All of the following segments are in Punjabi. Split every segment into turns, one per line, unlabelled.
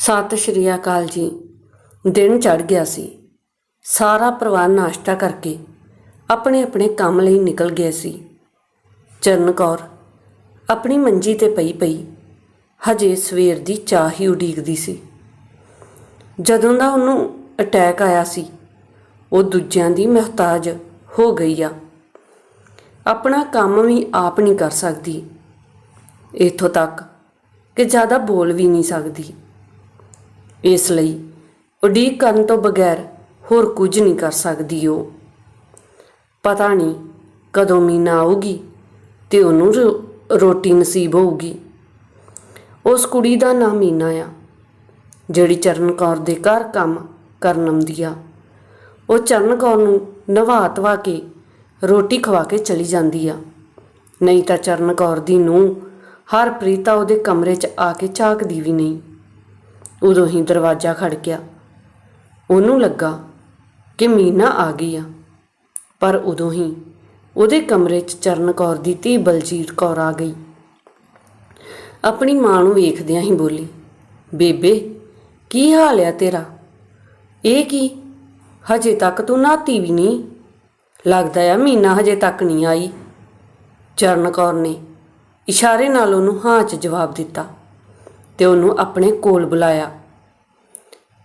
ਸਤਿ ਸ਼੍ਰੀ ਅਕਾਲ ਜੀ। ਦਿਨ ਚੜ ਗਿਆ ਸੀ। ਸਾਰਾ ਪਰਿਵਾਰ ਨਾਸ਼ਤਾ ਕਰਕੇ ਆਪਣੇ ਆਪਣੇ ਕੰਮ ਲਈ ਨਿਕਲ ਗਏ ਸੀ। ਚਰਨ ਕੌਰ ਆਪਣੀ ਮੰਜੀ ਤੇ ਪਈ ਪਈ ਹਜੇ ਸਵੇਰ ਦੀ ਚਾਹ ਹੀ ਉਡੀਕਦੀ ਸੀ। ਜਦੋਂ ਦਾ ਉਹਨੂੰ ਅਟੈਕ ਆਇਆ ਸੀ, ਉਹ ਦੂਜਿਆਂ ਦੀ ਮਹਤਾਜ ਹੋ ਗਈ ਆ। ਆਪਣਾ ਕੰਮ ਵੀ ਆਪ ਨਹੀਂ ਕਰ ਸਕਦੀ। ਇੱਥੋਂ ਤੱਕ ਕਿ ਜ਼ਿਆਦਾ ਬੋਲ ਵੀ ਨਹੀਂ ਸਕਦੀ। ਇਸ ਲਈ ਉਡੀਕ ਕਰਨ ਤੋਂ ਬਗੈਰ ਹੋਰ ਕੁਝ ਨਹੀਂ ਕਰ ਸਕਦੀ ਉਹ ਪਤਾ ਨਹੀਂ ਕਦੋਂ ਮੀਨਾ ਆਊਗੀ ਤੇ ਉਹਨੂੰ ਰੋ- ਰੋਟੀ ਨਸੀਬ ਹੋਊਗੀ। ਉਸ ਕੁੜੀ ਦਾ ਨਾਮ ਮੀਨਾ ਆ, ਜਿਹੜੀ ਚਰਨ ਕੌਰ ਦੇ ਘਰ ਕੰਮ ਕਰਨ ਆਉਂਦੀ ਆ। ਉਹ ਚਰਨ ਕੌਰ ਨੂੰ ਨਵਾ ਧਵਾ ਕੇ ਰੋਟੀ ਖਵਾ ਕੇ ਚਲੀ ਜਾਂਦੀ ਆ। ਨਹੀਂ ਤਾਂ ਚਰਨ ਕੌਰ ਦੀ ਨੂੰ ਹਰਪ੍ਰੀਤਾ ਉਹਦੇ ਕਮਰੇ 'ਚ ਆ ਕੇ ਝਾਕਦੀ ਵੀ ਨਹੀਂ। ਉਦੋਂ ਹੀ ਦਰਵਾਜ਼ਾ ਖੜਕਿਆ ਉਹਨੂੰ ਲੱਗਾ ਕਿ ਮੀਨਾ ਆ ਗਈ ਆ। ਪਰ ਉਦੋਂ ਹੀ ਉਹਦੇ ਕਮਰੇ 'ਚ ਚਰਨ ਕੌਰ ਦੀ ਧੀ ਬਲਜੀਤ ਕੌਰ ਆ ਗਈ। ਆਪਣੀ ਮਾਂ ਨੂੰ ਵੇਖਦਿਆਂ ਹੀ ਬੋਲੀ, ਬੇਬੇ, ਕੀ ਹਾਲ ਆ ਤੇਰਾ? ਇਹ ਕੀ? ਹਜੇ ਤੱਕ ਤੂੰ ਨਾਤੀ ਵੀ ਨਹੀਂ? ਲੱਗਦਾ ਆ ਮੀਨਾ ਹਜੇ ਤੱਕ ਨਹੀਂ ਆਈ। ਚਰਨ ਕੌਰ ਨੇ ਇਸ਼ਾਰੇ ਨਾਲ ਉਹਨੂੰ ਹਾਂ 'ਚ ਜਵਾਬ ਦਿੱਤਾ। ਤੇ ਉਹਨੂੰ ਆਪਣੇ ਕੋਲ ਬੁਲਾਇਆ।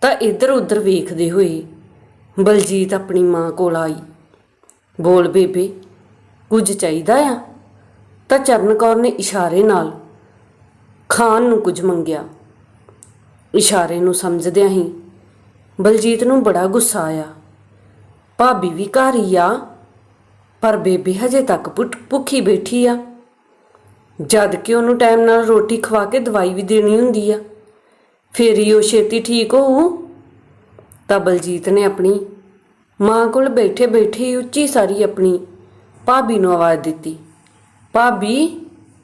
ਤਾਂ ਇੱਧਰ ਉੱਧਰ ਵੇਖਦੇ ਹੋਏ ਬਲਜੀਤ ਆਪਣੀ ਮਾਂ ਕੋਲ ਆਈ। ਬੋਲ, ਬੇਬੇ, ਕੁਝ ਚਾਹੀਦਾ ਆ? ਤਾਂ ਚਰਨ ਕੌਰ ਨੇ ਇਸ਼ਾਰੇ ਨਾਲ ਖਾਨ ਨੂੰ ਕੁਝ ਮੰਗਿਆ। ਇਸ਼ਾਰੇ ਨੂੰ ਸਮਝਦਿਆਂ ਹੀ ਬਲਜੀਤ ਨੂੰ ਬੜਾ ਗੁੱਸਾ ਆਇਆ। ਭਾਬੀ ਵੀ ਘਰ ਹੀ ਆ, ਪਰ ਬੇਬੇ ਹਜੇ ਤੱਕ ਪੁੱਠ- ਭੁੱਖੀ ਬੈਠੀ ਆ। ਜਦ ਕਿ ਉਹਨੂੰ ਟਾਈਮ ਨਾਲ ਰੋਟੀ ਖਵਾ ਕੇ ਦਵਾਈ ਵੀ ਦੇਣੀ ਹੁੰਦੀ ਆ। ਫੇਰ ਹੀ ਉਹ ਛੇਤੀ ਠੀਕ ਹੋਊ। ਤਾਂ ਬਲਜੀਤ ਨੇ ਆਪਣੀ ਮਾਂ ਕੋਲ ਬੈਠੇ ਬੈਠੇ ਹੀ ਉੱਚੀ ਸਾਰੀ ਆਪਣੀ ਭਾਬੀ ਨੂੰ ਆਵਾਜ਼ ਦਿੱਤੀ। ਭਾਬੀ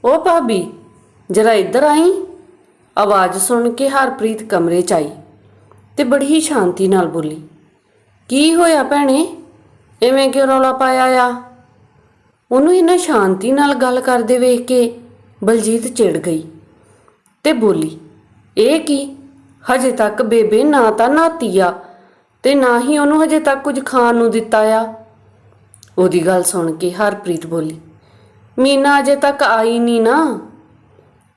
ਉਹ ਭਾਬੀ, ਜਰਾ ਇੱਧਰ ਆਈ। ਆਵਾਜ਼ ਸੁਣ ਕੇ ਹਰਪ੍ਰੀਤ ਕਮਰੇ 'ਚ ਆਈ ਤੇ ਬੜੀ ਹੀ ਸ਼ਾਂਤੀ ਨਾਲ ਬੋਲੀ, ਕੀ ਹੋਇਆ ਭੈਣੇ? ਐਵੇਂ ਕਿਉਂ ਰੌਲਾ ਪਾਇਆ ਆ? ਉਹਨੂੰ ਇਹਨਾਂ ਸ਼ਾਂਤੀ ਨਾਲ ਗੱਲ ਕਰਦੇ ਵੇਖ ਕੇ ਬਲਜੀਤ ਚਿੜ ਗਈ ਤੇ ਬੋਲੀ, ਇਹ ਕੀ? ਹਜੇ ਤੱਕ ਬੇਬੇ ਨਾ ਤਾਂ ਨਾਤੀ ਆ ਤੇ ਨਾ ਹੀ ਉਹਨੂੰ ਹਜੇ ਤੱਕ ਕੁਝ ਖਾਣ ਨੂੰ ਦਿੱਤਾ ਆ? ਉਹਦੀ ਗੱਲ ਸੁਣ ਕੇ ਹਰਪ੍ਰੀਤ ਬੋਲੀ, ਮੀਨਾ ਅਜੇ ਤੱਕ ਆਈ ਨਹੀਂ ਨਾ?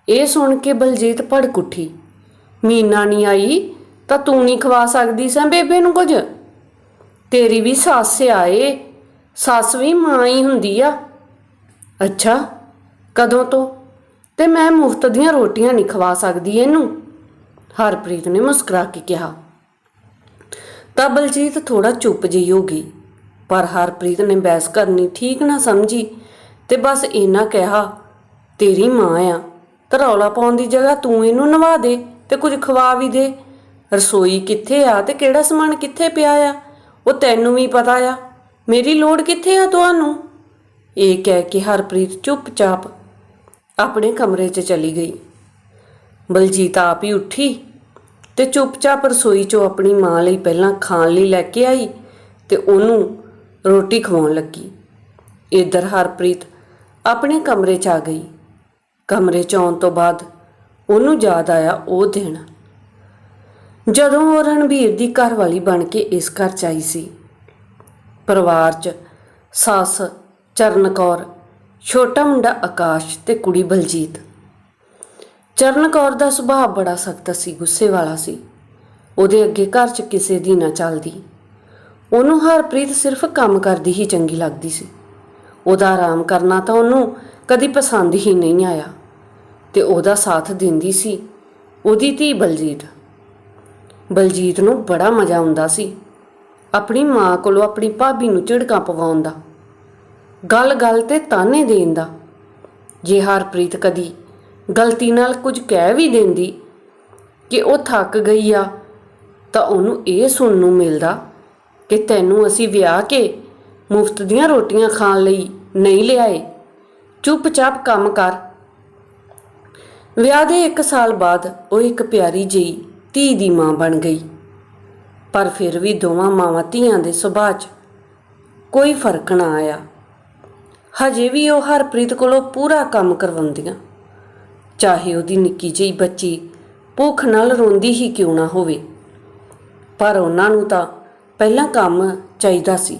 ਇਹ ਸੁਣ ਕੇ ਬਲਜੀਤ ਭੜਕ ਉੱਠੀ, ਮੀਨਾ ਨਹੀਂ ਆਈ ਤਾਂ ਤੂੰ ਨਹੀਂ ਖਵਾ ਸਕਦੀ ਸਾਂ ਬੇਬੇ ਨੂੰ ਕੁਝ? ਤੇਰੀ ਵੀ ਸੱਸ ਆਏ, ਸੱਸ ਵੀ ਮਾਂ ਹੀ ਹੁੰਦੀ ਆ। ਅੱਛਾ, ਕਦੋਂ ਤੋਂ? ਤੇ ਮੈਂ ਮੁਫਤ ਦੀਆਂ ਰੋਟੀਆਂ ਨਹੀਂ ਖਵਾ ਸਕਦੀ ਇਹਨੂੰ। ਹਰਪ੍ਰੀਤ ਨੇ ਮੁਸਕਰਾ ਕੇ ਕਿਹਾ। ਤਾਂ ਬਲਜੀਤ ਥੋੜਾ ਚੁੱਪ ਜਿਹੀ ਹੋ ਗਈ, ਪਰ ਹਰਪ੍ਰੀਤ ਨੇ ਬਹਿਸ ਕਰਨੀ ਠੀਕ ਨਾ ਸਮਝੀ ਤੇ ਬਸ ਇਹਨਾਂ ਕਿਹਾ, ਤੇਰੀ ਮਾਂ ਆ, ਤੇ ਰੌਲਾ ਪਾਉਣ ਦੀ ਜਗ੍ਹਾ ਤੂੰ ਇਹਨੂੰ ਨਵਾ ਦੇ ਤੇ ਕੁਝ ਖਵਾ ਵੀ ਦੇ। ਰਸੋਈ ਕਿੱਥੇ ਆ ਤੇ ਕਿਹੜਾ ਸਮਾਨ ਕਿੱਥੇ ਪਿਆ ਆ? ਉਹ ਤੈਨੂੰ ਵੀ ਪਤਾ ਆ। ਮੇਰੀ ਲੋੜ ਕਿੱਥੇ ਆ ਤੁਹਾਨੂੰ? ਇਹ ਕਹਿ ਕੇ ਹਰਪ੍ਰੀਤ ਚੁੱਪਚਾਪ ਆਪਣੇ ਕਮਰੇ 'ਚ ਚਲੀ ਗਈ। ਬਲਜੀਤ ਆਪ ਹੀ ਉੱਠੀ ਤੇ ਚੁੱਪਚਾਪ ਰਸੋਈ 'ਚੋਂ ਆਪਣੀ ਮਾਂ ਲਈ ਪਹਿਲਾਂ ਖਾਣ ਲਈ ਲੈ ਕੇ ਆਈ ਤੇ ਉਹਨੂੰ ਰੋਟੀ ਖਵਾਉਣ ਲੱਗੀ। ਇੱਧਰ ਹਰਪ੍ਰੀਤ ਆਪਣੇ ਕਮਰੇ 'ਚ ਆ ਗਈ। ਕਮਰੇ 'ਚ ਆਉਣ ਤੋਂ ਬਾਅਦ ਉਹਨੂੰ ਯਾਦ ਆਇਆ ਉਹ ਦਿਨ। ਜਦੋਂ ਉਹ ਰਣਬੀਰ ਦੀ ਘਰਵਾਲੀ ਬਣ ਕੇ ਇਸ ਘਰ 'ਚ ਆਈ ਸੀ। ਪਰਿਵਾਰ 'ਚ ਸੱਸ ਚਰਨ ਕੌਰ ਛੋਟਾ ਮੁੰਡਾ ਆਕਾਸ਼ ਤੇ ਕੁੜੀ ਬਲਜੀਤ। ਚਰਨ ਕੌਰ ਦਾ ਸੁਭਾਅ ਬੜਾ ਸਖਤ ਸੀ, ਗੁੱਸੇ ਵਾਲਾ ਸੀ। ਉਹਦੇ ਅੱਗੇ ਘਰ 'ਚ ਕਿਸੇ ਦੀ ਨਾ ਚੱਲਦੀ। ਉਹਨੂੰ ਹਰਪ੍ਰੀਤ ਸਿਰਫ ਕੰਮ ਕਰਦੀ ਹੀ ਚੰਗੀ ਲੱਗਦੀ ਸੀ। ਉਹਦਾ ਆਰਾਮ ਕਰਨਾ ਤਾਂ ਉਹਨੂੰ ਕਦੀ ਪਸੰਦ ਹੀ ਨਹੀਂ ਆਇਆ। ਤੇ ਉਹਦਾ ਸਾਥ ਦਿੰਦੀ ਸੀ ਉਹਦੀ ਧੀ ਬਲਜੀਤ। ਬਲਜੀਤ ਨੂੰ ਬੜਾ ਮਜ਼ਾ ਆਉਂਦਾ ਸੀ। ਆਪਣੀ ਮਾਂ ਕੋਲੋਂ ਆਪਣੀ ਭਾਬੀ ਨੂੰ ਝਿੜਕਾਂ ਪਵਾਉਣ ਦਾ। ਗੱਲ-ਗੱਲ ਤੇ ਤਾਨੇ ਦੇਣ ਦਾ। ਜੇ ਹਰਪ੍ਰੀਤ ਕਦੀ ਗਲਤੀ ਨਾਲ ਕੁਝ ਕਹਿ ਵੀ ਦਿੰਦੀ ਕਿ ਉਹ ਥੱਕ ਗਈ ਆ, ਤਾਂ ਉਹਨੂੰ ਇਹ ਸੁਣਨ ਨੂੰ ਮਿਲਦਾ ਕਿ ਤੈਨੂੰ ਅਸੀਂ ਵਿਆਹ ਕੇ ਮੁਫਤ ਦੀਆਂ ਰੋਟੀਆਂ ਖਾਣ ਲਈ ਨਹੀਂ ਲਿਆਏ। ਚੁੱਪਚਾਪ ਕੰਮ ਕਰ। ਵਿਆਹ ਦੇ 1 ਸਾਲ ਬਾਅਦ ਉਹ ਇੱਕ ਪਿਆਰੀ ਜਿਹੀ ਧੀ ਦੀ ਮਾਂ ਬਣ ਗਈ। ਪਰ ਫਿਰ ਵੀ ਦੋਵਾਂ ਮਾਵਾਂ ਧੀਆਂ ਦੇ ਸੁਭਾਅ 'ਚ ਕੋਈ ਫ਼ਰਕ ਨਾ ਆਇਆ। ਹਜੇ ਵੀ ਉਹ ਹਰਪ੍ਰੀਤ ਕੋਲੋਂ ਪੂਰਾ ਕੰਮ ਕਰਵਾਉਂਦੀਆਂ। ਚਾਹੇ ਉਹਦੀ ਨਿੱਕੀ ਜਿਹੀ ਬੱਚੀ ਭੁੱਖ ਨਾਲ ਰੋਂਦੀ ਹੀ ਕਿਉਂ ਨਾ ਹੋਵੇ। ਪਰ ਉਹਨਾਂ ਨੂੰ ਤਾਂ ਪਹਿਲਾਂ ਕੰਮ ਚਾਹੀਦਾ ਸੀ।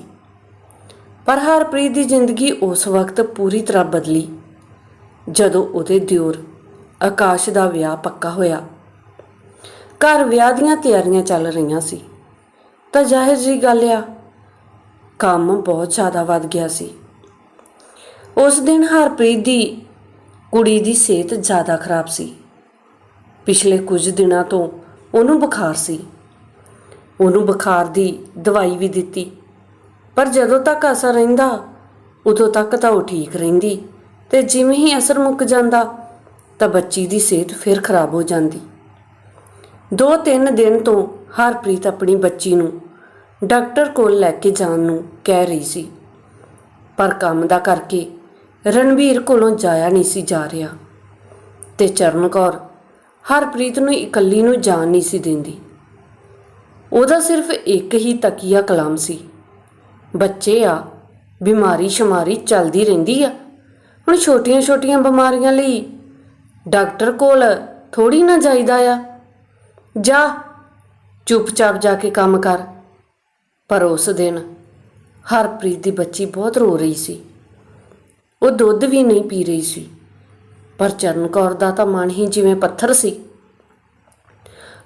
ਪਰ ਹਰਪ੍ਰੀਤ ਦੀ ਜ਼ਿੰਦਗੀ ਉਸ ਵਕਤ ਪੂਰੀ ਤਰ੍ਹਾਂ ਬਦਲੀ। ਜਦੋਂ ਉਹਦੇ ਦਿਓਰ ਆਕਾਸ਼ ਦਾ ਵਿਆਹ ਪੱਕਾ ਹੋਇਆ। ਘਰ ਵਿਆਹ ਦੀਆਂ ਤਿਆਰੀਆਂ ਚੱਲ ਰਹੀਆਂ ਸੀ। ਤਾਂ ਜ਼ਾਹਿਰ ਜੀ ਗੱਲ ਆ, ਕੰਮ ਬਹੁਤ ਜ਼ਿਆਦਾ ਵੱਧ ਗਿਆ ਸੀ। ਉਸ ਦਿਨ ਹਰਪ੍ਰੀਤ ਦੀ ਕੁੜੀ ਦੀ ਸਿਹਤ ਜ਼ਿਆਦਾ ਖਰਾਬ ਸੀ। ਪਿਛਲੇ ਕੁਝ ਦਿਨਾਂ ਤੋਂ ਉਹਨੂੰ ਬੁਖਾਰ ਸੀ। ਉਹਨੂੰ ਬੁਖਾਰ ਦੀ ਦਵਾਈ ਵੀ ਦਿੱਤੀ। ਪਰ ਜਦੋਂ ਤੱਕ ਅਸਰ ਰਹਿੰਦਾ, ਉਦੋਂ ਤੱਕ ਤਾਂ ਉਹ ਠੀਕ ਰਹਿੰਦੀ ਤੇ ਜਿਵੇਂ ਹੀ ਅਸਰ ਮੁੱਕ ਜਾਂਦਾ, ਤਾਂ ਬੱਚੀ ਦੀ ਸਿਹਤ ਫਿਰ ਖਰਾਬ ਹੋ ਜਾਂਦੀ। ਦੋ ਤਿੰਨ ਦਿਨ ਤੋਂ ਹਰਪ੍ਰੀਤ ਆਪਣੀ ਬੱਚੀ ਨੂੰ ਡਾਕਟਰ ਕੋਲ ਲੈ ਕੇ ਜਾਣ ਨੂੰ ਕਹਿ ਰਹੀ ਸੀ। ਪਰ ਕੰਮ ਦਾ ਕਰਕੇ ਰਣਵੀਰ ਕੋਲੋਂ ਜਾਇਆ ਨਹੀਂ ਸੀ ਜਾ ਰਿਹਾ ਤੇ ਚਰਨ ਕੌਰ ਹਰਪ੍ਰੀਤ ਨੂੰ ਇਕੱਲੀ ਨੂੰ ਜਾਣ ਨਹੀਂ ਸੀ ਦਿੰਦੀ। ਉਹਦਾ ਸਿਰਫ ਇੱਕ ਹੀ ਤਕੀਆ ਕਲਾਮ ਸੀ। ਬੱਚੇ ਆ, ਬਿਮਾਰੀ ਸ਼ਮਾਰੀ ਚੱਲਦੀ ਰਹਿੰਦੀ ਆ। ਹੁਣ ਛੋਟੀਆਂ-ਛੋਟੀਆਂ ਬਿਮਾਰੀਆਂ ਲਈ ਡਾਕਟਰ ਕੋਲ ਥੋੜੀ ਨਾ ਜਾਈਦਾ ਆ। ਜਾ, ਚੁੱਪਚਾਪ ਜਾ ਕੇ ਕੰਮ ਕਰ। ਪਰ ਉਸ ਦਿਨ ਹਰਪ੍ਰੀਤ ਦੀ ਬੱਚੀ ਬਹੁਤ ਰੋ ਰਹੀ ਸੀ। ਉਹ ਦੁੱਧ ਵੀ ਨਹੀਂ ਪੀ ਰਹੀ ਸੀ। ਪਰ ਚਰਨ ਕੌਰ ਦਾ ਤਾਂ ਮਨ ਹੀ ਜਿਵੇਂ ਪੱਥਰ ਸੀ।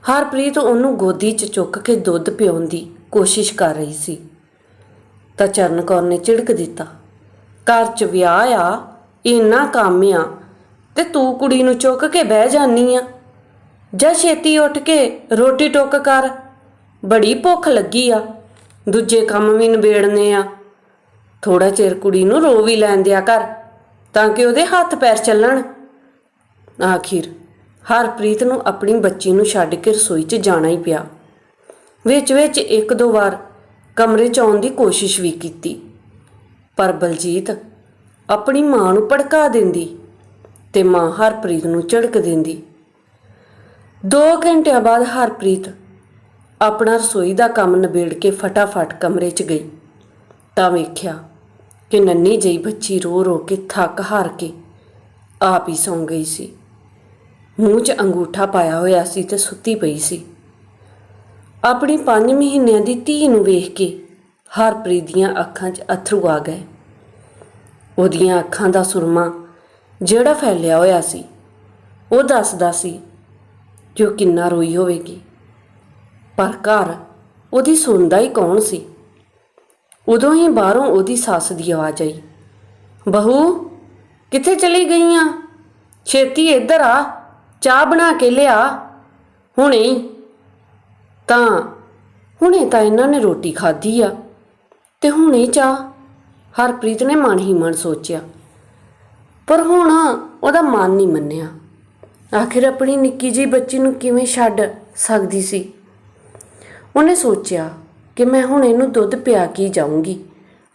ਹਰਪ੍ਰੀਤ ਉਹਨੂੰ ਗੋਦੀ 'ਚ ਚੁੱਕ ਕੇ ਦੁੱਧ ਪਿਉਣ ਦੀ ਕੋਸ਼ਿਸ਼ ਕਰ ਰਹੀ ਸੀ। ਤਾਂ ਚਰਨ ਕੌਰ ਨੇ ਝਿੜਕ ਦਿੱਤਾ, ਘਰ 'ਚ ਵਿਆਹ ਆ, ਇੰਨਾ ਕੰਮ ਆ, ਤੇ ਤੂੰ ਕੁੜੀ ਨੂੰ ਚੁੱਕ ਕੇ ਬਹਿ ਜਾਨੀ ਆ। ਜਾ ਛੇਤੀ ਉੱਠ ਕੇ ਰੋਟੀ ਟੁੱਕ ਕਰ, ਬੜੀ ਭੁੱਖ ਲੱਗੀ ਆ, ਦੂਜੇ ਕੰਮ ਵੀ ਨਿਬੇੜਨੇ ਆ। ਥੋੜਾ ਚਿਰ ਕੁੜੀ ਨੂੰ ਰੋ ਵੀ ਲੈਣ ਦਿਆ ਕਰ, ਤਾਂ ਕਿ ਉਹਦੇ ਹੱਥ ਪੈਰ ਚੱਲਣ। ਆਖਿਰ ਹਰਪ੍ਰੀਤ ਨੂੰ ਆਪਣੀ ਬੱਚੀ ਨੂੰ ਛੱਡ ਕੇ ਰਸੋਈ 'ਚ ਜਾਣਾ ਹੀ ਪਿਆ। ਵਿੱਚ ਵਿੱਚ ਇੱਕ ਦੋ ਵਾਰ ਕਮਰੇ 'ਚ ਆਉਣ ਦੀ ਕੋਸ਼ਿਸ਼ ਵੀ ਕੀਤੀ, ਪਰ ਬਲਜੀਤ ਆਪਣੀ ਮਾਂ ਨੂੰ ਭੜਕਾ ਦਿੰਦੀ ਤੇ ਮਾਂ ਹਰਪ੍ਰੀਤ ਨੂੰ ਝੜਕ ਦਿੰਦੀ। 2 ਘੰਟਿਆਂ ਬਾਅਦ ਹਰਪ੍ਰੀਤ ਆਪਣਾ ਰਸੋਈ ਦਾ ਕੰਮ ਨਿਬੇੜ ਕੇ ਫਟਾਫਟ ਕਮਰੇ 'ਚ ਗਈ, ਤਾਂ ਵੇਖਿਆ ਕਿ ਨੰਨੀ ਜਿਹੀ ਬੱਚੀ ਰੋ ਰੋ ਕੇ ਥੱਕ ਹਾਰ ਕੇ ਆਪ ਹੀ ਸੌਂ ਗਈ ਸੀ। ਮੂੰਹ 'ਚ ਅੰਗੂਠਾ ਪਾਇਆ ਹੋਇਆ ਸੀ ਤੇ ਸੁੱਤੀ ਪਈ ਸੀ। ਆਪਣੀ 5 ਮਹੀਨਿਆਂ ਦੀ ਧੀ ਨੂੰ ਵੇਖ ਕੇ ਹਰਪ੍ਰੀਤ ਦੀਆਂ ਅੱਖਾਂ 'ਚ ਅਥਰੂ ਆ ਗਏ। ਉਹਦੀਆਂ ਅੱਖਾਂ ਦਾ ਸੁਰਮਾ ਜਿਹੜਾ ਫੈਲਿਆ ਹੋਇਆ ਸੀ, ਉਹ ਦੱਸਦਾ ਸੀ, ਜੋ ਕਿੰਨਾ ਰੋਈ ਹੋਵੇਗੀ। ਪਰ ਘਰ ਉਹਦੀ ਸੁਣਦਾ ਹੀ ਕੌਣ ਸੀ? ਉਦੋਂ ਹੀ ਬਾਹਰੋਂ ਉਹਦੀ ਸੱਸ ਦੀ ਆਵਾਜ਼ ਆਈ, ਬਹੂ, ਕਿੱਥੇ ਚਲੀ ਗਈਆਂ? ਛੇਤੀ ਇੱਧਰ ਆ, ਚਾਹ ਬਣਾ ਕੇ ਲਿਆ। ਹੁਣੇ? ਤਾਂ ਹੁਣੇ ਤਾਂ ਇਹਨਾਂ ਨੇ ਰੋਟੀ ਖਾਧੀ ਆ ਤੇ ਹੁਣੇ ਚਾਹ। ਹਰਪ੍ਰੀਤ ਨੇ ਮਨ ਹੀ ਮਨ ਸੋਚਿਆ, ਪਰ ਹੁਣ ਉਹਦਾ ਮਨ ਨਹੀਂ ਮੰਨਿਆ। ਆਖਿਰ ਆਪਣੀ ਨਿੱਕੀ ਜਿਹੀ ਬੱਚੀ ਨੂੰ ਕਿਵੇਂ ਛੱਡ ਸਕਦੀ ਸੀ? ਉਹਨੇ ਸੋਚਿਆ ਕਿ ਮੈਂ ਹੁਣ ਇਹਨੂੰ ਦੁੱਧ ਪਿਆ ਕੇ ਜਾਊਂਗੀ।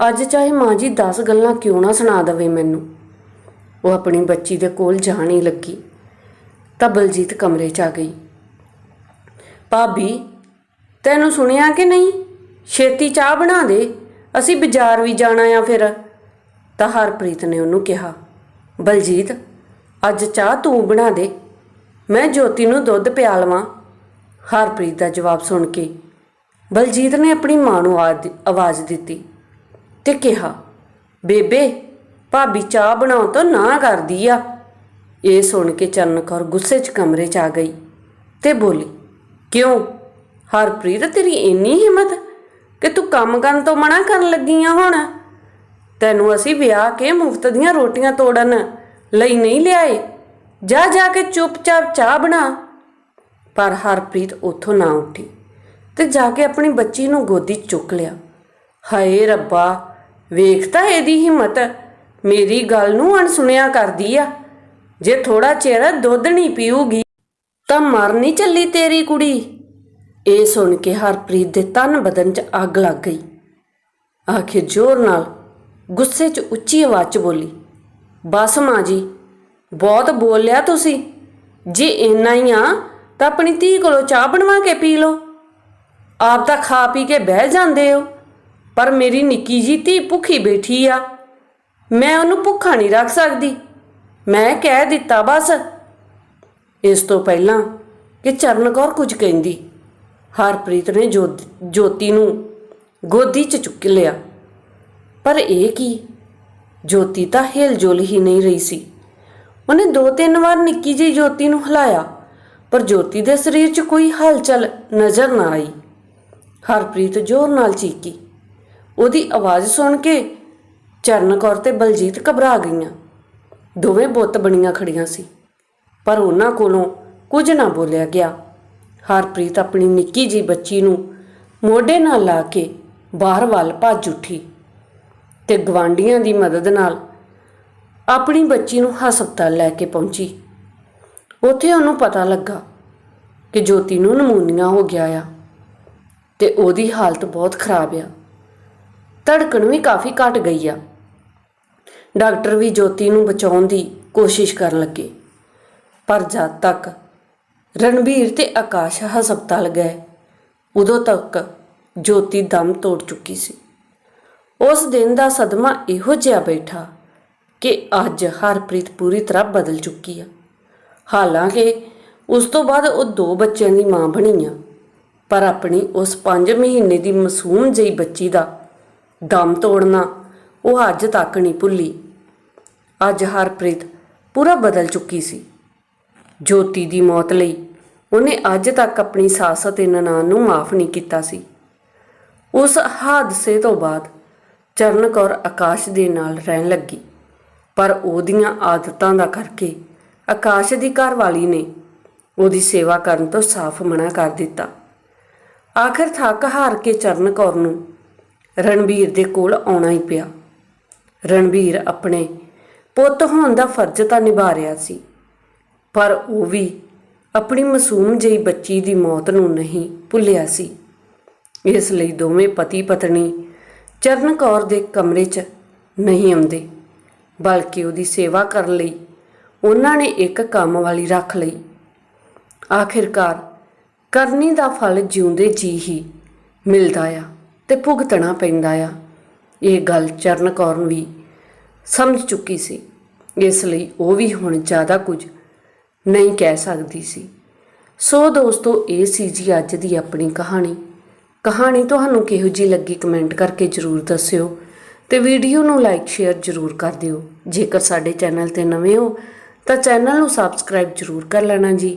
ਅੱਜ ਚਾਹੇ ਮਾਂ ਜੀ 10 ਗੱਲਾਂ ਕਿਉਂ ਨਾ ਸੁਣਾ ਦੇਵੇ ਮੈਨੂੰ। ਉਹ ਆਪਣੀ ਬੱਚੀ ਦੇ ਕੋਲ ਜਾਣ ਹੀ ਲੱਗੀ। ਤਾਂ ਬਲਜੀਤ ਕਮਰੇ 'ਚ ਆ ਗਈ। ਭਾਬੀ, ਤੈਨੂੰ ਸੁਣਿਆ ਕਿ ਨਹੀਂ? ਛੇਤੀ ਚਾਹ ਬਣਾ ਦੇ। ਅਸੀਂ ਬਾਜ਼ਾਰ ਵੀ ਜਾਣਾ ਆ ਫਿਰ। ਤਾਂ ਹਰਪ੍ਰੀਤ ਨੇ ਉਹਨੂੰ ਕਿਹਾ, ਬਲਜੀਤ, ਅੱਜ ਚਾਹ ਤੂੰ ਬਣਾ ਦੇ। ਮੈਂ ਜੋਤੀ ਨੂੰ ਦੁੱਧ ਪਿਆ ਲਵਾਂ। ਹਰਪ੍ਰੀਤ ਦਾ ਜਵਾਬ ਸੁਣ ਕੇ ਬਲਜੀਤ ਨੇ ਆਪਣੀ ਮਾਂ ਨੂੰ ਆਵਾਜ਼ ਦਿੱਤੀ ਤੇ ਕਿਹਾ, ਬੇਬੇ, ਭਾਬੀ ਚਾਹ ਬਣਾਉਣ ਤੋਂ ਨਾ ਕਰਦੀ ਆ। ਇਹ ਸੁਣ ਕੇ ਚਰਨ ਕੌਰ ਗੁੱਸੇ 'ਚ ਕਮਰੇ 'ਚ ਆ ਗਈ ਤੇ ਬੋਲੀ, ਕਿਉਂ? ਹਰਪ੍ਰੀਤ, ਤੇਰੀ ਇੰਨੀ ਹਿੰਮਤ? ਕਿ ਤੂੰ ਕੰਮ ਕਰਨ ਤੋਂ ਮਨਾ ਕਰਨ ਲੱਗੀ ਆ ਹੁਣ? ਤੈਨੂੰ ਅਸੀਂ ਵਿਆਹ ਕੇ ਮੁਫਤ ਦੀਆਂ ਰੋਟੀਆਂ ਤੋੜਨ ਲਈ ਨਹੀਂ ਲਿਆਏ। ਜਾ ਜਾ ਕੇ ਚੁੱਪਚਾਪ ਚਾਹ ਬਣਾ। ਪਰ ਹਰਪ੍ਰੀਤ ਉੱਥੋਂ ਨਾ ਉੱਠੀ। ਤੇ ਜਾ ਕੇ ਆਪਣੀ ਬੱਚੀ ਨੂੰ ਗੋਦੀ ਚੁੱਕ ਲਿਆ। ਹਾਏ ਰੱਬਾ ਵੇਖਤਾ ਇਹਦੀ ਹਿੰਮਤ। ਮੇਰੀ ਗੱਲ ਨੂੰ ਅਣਸੁਣਿਆ ਕਰਦੀ ਆ। ਜੇ ਥੋੜਾ ਚਿਰ ਦੁੱਧ ਨਹੀਂ ਪੀਊਗੀ, ਤਾਂ ਮਰ ਨਹੀਂ ਚੱਲੀ ਤੇਰੀ ਕੁੜੀ। ਇਹ ਸੁਣ ਕੇ ਹਰਪ੍ਰੀਤ ਦੇ ਤਨ ਬਦਨ 'ਚ ਅੱਗ ਲੱਗ ਗਈ। ਆਖਿਰ ਜ਼ੋਰ ਨਾਲ ਗੁੱਸੇ 'ਚ ਉੱਚੀ ਆਵਾਜ਼ 'ਚ ਬੋਲੀ, ਬਸ ਮਾਂ ਜੀ, ਬਹੁਤ ਬੋਲਿਆ ਤੁਸੀਂ। ਜੇ ਇੰਨਾ ਹੀ ਆ, ਤਾਂ ਆਪਣੀ ਧੀ ਕੋਲੋਂ ਚਾਹ ਬਣਵਾ ਕੇ ਪੀ ਲਓ। ਆਪ ਤਾਂ ਖਾ ਪੀ ਕੇ ਬਹਿ ਜਾਂਦੇ ਹੋ। ਪਰ ਮੇਰੀ ਨਿੱਕੀ ਜੀ ਧੀ ਭੁੱਖੀ ਬੈਠੀ ਆ। ਮੈਂ ਉਹਨੂੰ ਭੁੱਖਾ ਨਹੀਂ ਰੱਖ ਸਕਦੀ। ਮੈਂ ਕਹਿ ਦਿੱਤਾ ਬਸ। ਇਸ ਤੋਂ ਪਹਿਲਾਂ ਕਿ ਚਰਨ ਕੌਰ ਕੁਝ ਕਹਿੰਦੀ। ਹਰਪ੍ਰੀਤ ਨੇ ਜੋ- ਜੋਤੀ ਨੂੰ ਗੋਦੀ 'ਚ ਚੁੱਕ ਲਿਆ। ਪਰ ਇਹ ਕੀ? ਜੋਤੀ ਤਾਂ ਹਿਲਜੁਲ ਹੀ ਨਹੀਂ ਰਹੀ ਸੀ। ਉਹਨੇ ਦੋ ਤਿੰਨ ਵਾਰ ਨਿੱਕੀ ਜਿਹੀ ਜੋਤੀ ਨੂੰ ਹਿਲਾਇਆ। ਪਰ ਜੋਤੀ ਦੇ ਸਰੀਰ 'ਚ ਕੋਈ ਹਲਚਲ ਨਜ਼ਰ ਨਾ ਆਈ। ਹਰਪ੍ਰੀਤ ਜ਼ੋਰ ਨਾਲ ਚੀਕੀ। ਉਹਦੀ ਆਵਾਜ਼ ਸੁਣ ਕੇ ਚਰਨ ਕੌਰ ਤੇ ਬਲਜੀਤ ਘਬਰਾ ਗਈਆਂ। ਦੋਵੇਂ ਬੁੱਤ ਬਣੀਆਂ ਖੜੀਆਂ ਸੀ। ਪਰ ਉਹਨਾਂ ਕੋਲੋਂ ਕੁਝ ਨਾ ਬੋਲਿਆ ਗਿਆ। ਹਰਪ੍ਰੀਤ ਆਪਣੀ ਨਿੱਕੀ ਜੀ ਬੱਚੀ ਨੂੰ ਮੋਢੇ ਨਾਲ ਲਾ ਕੇ ਬਾਹਰ ਵੱਲ ਭੱਜ ਉੱਠੀ ਤੇ ਗਵਾਂਡੀਆਂ ਦੀ ਮਦਦ ਨਾਲ ਆਪਣੀ ਬੱਚੀ ਨੂੰ ਹਸਪਤਾਲ ਲੈ ਕੇ ਪਹੁੰਚੀ। ਉੱਥੇ ਉਹਨੂੰ ਪਤਾ ਲੱਗਾ ਕਿ ਜੋਤੀ ਨੂੰ ਨਮੂਨੀਆ ਹੋ ਗਿਆ ਆ। ਤੇ ਉਹਦੀ ਹਾਲਤ ਬਹੁਤ ਖਰਾਬ ਆ। ਧੜਕਣ ਵੀ ਕਾਫੀ ਘਟ ਗਈ ਆ। ਡਾਕਟਰ ਵੀ ਜੋਤੀ ਨੂੰ ਬਚਾਉਣ ਦੀ ਕੋਸ਼ਿਸ਼ ਕਰਨ ਲੱਗੇ। ਪਰ ਜਦ ਤੱਕ ਰਣਬੀਰ ਤੇ ਆਕਾਸ਼ ਹਸਪਤਾਲ ਗਏ, ਉਦੋਂ ਤੱਕ ਜੋਤੀ ਦਮ ਤੋੜ ਚੁੱਕੀ ਸੀ। ਉਸ ਦਿਨ ਦਾ ਸਦਮਾ ਇਹੋ ਜਿਹਾ ਬੈਠਾ ਕਿ ਅੱਜ ਹਰਪ੍ਰੀਤ ਪੂਰੀ ਤਰ੍ਹਾਂ ਬਦਲ ਚੁੱਕੀ ਆ। ਹਾਲਾਂਕਿ ਉਸ ਤੋਂ ਬਾਅਦ ਉਹ ਦੋ ਬੱਚਿਆਂ ਦੀ ਮਾਂ ਬਣੀ ਆ। ਪਰ ਆਪਣੀ ਉਸ 5 ਮਹੀਨੇ ਦੀ ਮਾਸੂਮ ਜਿਹੀ ਬੱਚੀ ਦਾ ਦਮ ਤੋੜਨਾ ਉਹ ਅੱਜ ਤੱਕ ਨਹੀਂ ਭੁੱਲੀ। ਅੱਜ ਹਰਪ੍ਰੀਤ ਪੂਰਾ ਬਦਲ ਚੁੱਕੀ ਸੀ। ਜੋਤੀ ਦੀ ਮੌਤ ਲਈ ਉਹਨੇ ਅੱਜ ਤੱਕ ਆਪਣੀ ਸੱਸ ਅਤੇ ਨਨਾਣ ਨੂੰ ਮਾਫ ਨਹੀਂ ਕੀਤਾ ਸੀ। ਉਸ ਹਾਦਸੇ ਤੋਂ ਬਾਅਦ ਚਰਨ ਕੌਰ ਆਕਾਸ਼ ਦੇ ਨਾਲ ਰਹਿਣ ਲੱਗੀ। ਪਰ ਉਹਦੀਆਂ ਆਦਤਾਂ ਦਾ ਕਰਕੇ ਆਕਾਸ਼ ਦੀ ਘਰਵਾਲੀ ਨੇ ਉਹਦੀ ਸੇਵਾ ਕਰਨ ਤੋਂ ਸਾਫ਼ ਮਨਾ ਕਰ ਦਿੱਤਾ। ਆਖਰ ਥੱਕ ਹਾਰ ਕੇ ਚਰਨ ਕੌਰ ਨੂੰ ਰਣਬੀਰ ਦੇ ਕੋਲ ਆਉਣਾ ਹੀ ਪਿਆ। ਰਣਬੀਰ ਆਪਣੇ ਪੁੱਤ ਹੋਣ ਦਾ ਫਰਜ਼ ਤਾਂ ਨਿਭਾ ਰਿਹਾ ਸੀ, ਪਰ ਉਹ ਵੀ ਆਪਣੀ ਮਾਸੂਮ ਜਿਹੀ ਬੱਚੀ ਦੀ ਮੌਤ ਨੂੰ ਨਹੀਂ ਭੁੱਲਿਆ ਸੀ। ਇਸ ਲਈ ਦੋਵੇਂ ਪਤੀ ਪਤਨੀ ਚਰਨ ਕੌਰ ਦੇ ਕਮਰੇ 'ਚ ਨਹੀਂ ਆਉਂਦੇ, ਬਲਕਿ ਉਹਦੀ ਸੇਵਾ ਕਰਨ ਲਈ ਉਹਨਾਂ ਨੇ ਇੱਕ ਕੰਮ ਵਾਲੀ ਰੱਖ ਲਈ। ਆਖਿਰਕਾਰ ਕਰਨੀ ਦਾ ਫਲ ਜਿਉਂਦੇ ਜੀ ਹੀ ਮਿਲਦਾ ਆ ਤੇ ਭੁਗਤਣਾ ਪੈਂਦਾ ਆ। ਇਹ ਗੱਲ ਚਰਨ ਕੌਰ ਵੀ ਸਮਝ ਚੁੱਕੀ ਸੀ। ਇਸ ਲਈ ਉਹ ਵੀ ਹੁਣ ਜ਼ਿਆਦਾ ਕੁਝ ਨਹੀਂ ਕਹਿ ਸਕਦੀ ਸੀ। ਸੋ ਦੋਸਤੋ, ਇਹ ਸੀ ਜੀ ਅੱਜ ਦੀ ਆਪਣੀ ਕਹਾਣੀ। ਕਹਾਣੀ ਤੁਹਾਨੂੰ ਕਿਹੋ ਜੀ ਲੱਗੀ ਕਮੈਂਟ ਕਰਕੇ ਜਰੂਰ ਦੱਸਿਓ ਤੇ ਵੀਡੀਓ ਨੂੰ ਲਾਈਕ, ਸ਼ੇਅਰ ਜਰੂਰ ਕਰ ਦਿਓ। ਜੇਕਰ ਸਾਡੇ ਚੈਨਲ ਤੇ ਨਵੇਂ ਹੋ ਤਾਂ ਚੈਨਲ ਨੂੰ ਸਬਸਕ੍ਰਾਈਬ ਜਰੂਰ ਕਰ ਲੈਣਾ ਜੀ।